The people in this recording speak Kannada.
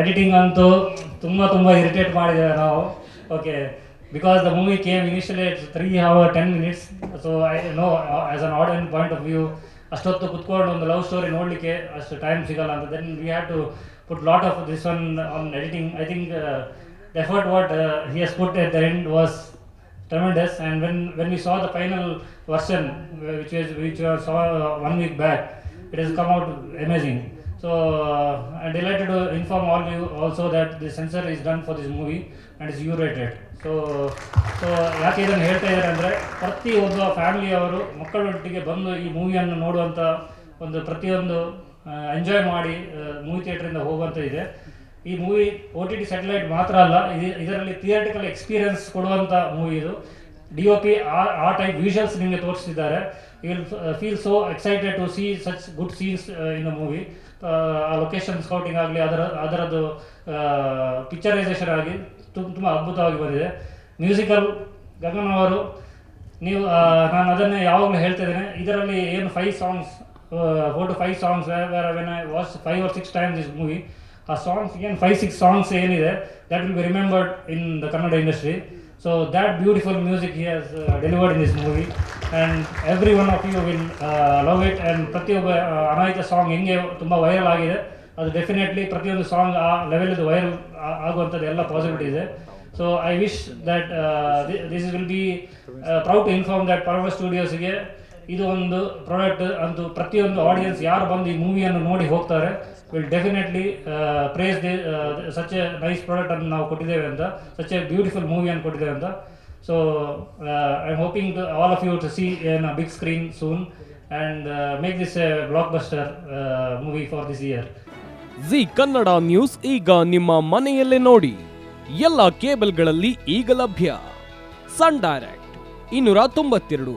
ಎಡಿಟಿಂಗ್ ಅಂತೂ ತುಂಬ ತುಂಬ ಇರಿಟೇಟ್ ಮಾಡಿದ್ದೇವೆ ನಾವು. Okay because the movie came initially three hour ten minutes so I know as an audience point of view ಅಷ್ಟೊತ್ತು ಕುತ್ಕೊಂಡು ಒಂದು ಲವ್ ಸ್ಟೋರಿ ನೋಡಲಿಕ್ಕೆ ಅಷ್ಟು ಟೈಮ್ ಸಿಗಲ್ಲ ಅಂತ. Then we have to put lot of this one on editing I think the effort what he has put at the end was tremendous. And when when we saw the final version which was which was saw uh, one week back it has come so uh, i'm delighted to inform all you also that the censor is done for this movie and is u rated so so ಯಾಕೆ ಇದನ್ನು ಹೇಳ್ತಾ ಇದ್ದಾರೆ ಅಂದರೆ ಪ್ರತಿಯೊಬ್ಬ ಫ್ಯಾಮಿಲಿಯವರು ಮಕ್ಕಳೊಟ್ಟಿಗೆ ಬಂದು ಈ ಮೂವಿಯನ್ನು ನೋಡುವಂಥ ಒಂದು ಪ್ರತಿಯೊಂದು ಎಂಜಾಯ್ ಮಾಡಿ ಮೂವಿ ಥಿಯೇಟ್ರಿಂದ ಹೋಗುವಂಥ ಇದೆ ಈ movie O T T satellite ಮಾತ್ರ ಅಲ್ಲ ಇದು ಇದರಲ್ಲಿ ಥಿಯೇಟಿಕಲ್ ಎಕ್ಸ್ಪೀರಿಯನ್ಸ್ ಕೊಡುವಂಥ ಮೂವಿ ಇದು. ಡಿ ಒ ಪಿ ಆ ಟೈಪ್ ವಿಷುವಲ್ಸ್ ನಿಮಗೆ ತೋರಿಸ್ತಿದ್ದಾರೆ. You will feel so excited to see such good scenes in a movie ಆ ಲೊಕೇಶನ್ ಸ್ಕೌಟಿಂಗ್ ಆಗಲಿ, ಅದರ, ಅದರದ್ದು ಪಿಕ್ಚರೈಸೇಷನ್ ಆಗಿ ತುಂಬ ತುಂಬ ಅದ್ಭುತವಾಗಿ ಬಂದಿದೆ. ಮ್ಯೂಸಿಕಲ್ ಗಗನ್ ಅವರು, ನೀವು ನಾನು ಅದನ್ನೇ ಯಾವಾಗಲೂ ಹೇಳ್ತಿದ್ದೇನೆ ಇದರಲ್ಲಿ ಏನು five songs four to five songs when I watch five or six time this movie ಆ ಸಾಂಗ್ಸ್ ಏನು ಫೈವ್ ಸಿಕ್ಸ್ ಸಾಂಗ್ಸ್ ಏನಿದೆ that will be remembered in the Kannada industry so that beautiful music he has delivered in this movie and every one of you will love it and ಪ್ರತಿಯೊಬ್ಬ ಆ, ಅನಾಯಿತ ಸಾಂಗ್ ಹೆಂಗೆ ತುಂಬ ವೈರಲ್ ಆಗಿದೆ ಅದು ಡೆಫಿನೆಟ್ಲಿ ಪ್ರತಿಯೊಂದು ಸಾಂಗ್ ಆ ಲೆವೆಲ್ದು ವೈರಲ್ ಆಗುವಂಥದ್ದು ಎಲ್ಲ ಪಾಸಿಬಿಲಿಟಿ ಇದೆ. So I wish that this will be proud to inform that Parama ಸ್ಟುಡಿಯೋಸ್ಗೆ ಇದು ಒಂದು ಪ್ರಾಡಕ್ಟ್ ಅಂತೂ ಪ್ರತಿಯೊಂದು ಆಡಿಯನ್ಸ್ ಯಾರು ಬಂದು ಈ ಮೂವಿಯನ್ನು ನೋಡಿ ಹೋಗ್ತಾರೆ will definitely praise the such a nice product ಅನ್ನು ನಾವು ಕೊಟ್ಟಿದ್ದೇವೆ ಅಂತ ಸಚ್ ಎ ಬ್ಯೂಟಿಫುಲ್ ಮೂವಿಯನ್ನು ಕೊಟ್ಟಿದ್ದೇವೆ ಅಂತ. So I am hoping to all of you to see in big screen soon and make this a blockbuster movie for this year Zee Kannada news ಈಗ ನಿಮ್ಮ ಮನೆಯಲ್ಲೇ ನೋಡಿ. ಎಲ್ಲ ಕೇಬಲ್ಗಳಲ್ಲಿ ಈಗ ಲಭ್ಯ. ಸನ್ ಡೈರೆಕ್ಟ್ ಇನ್ನೂರ ತೊಂಬತ್ತೆರಡು.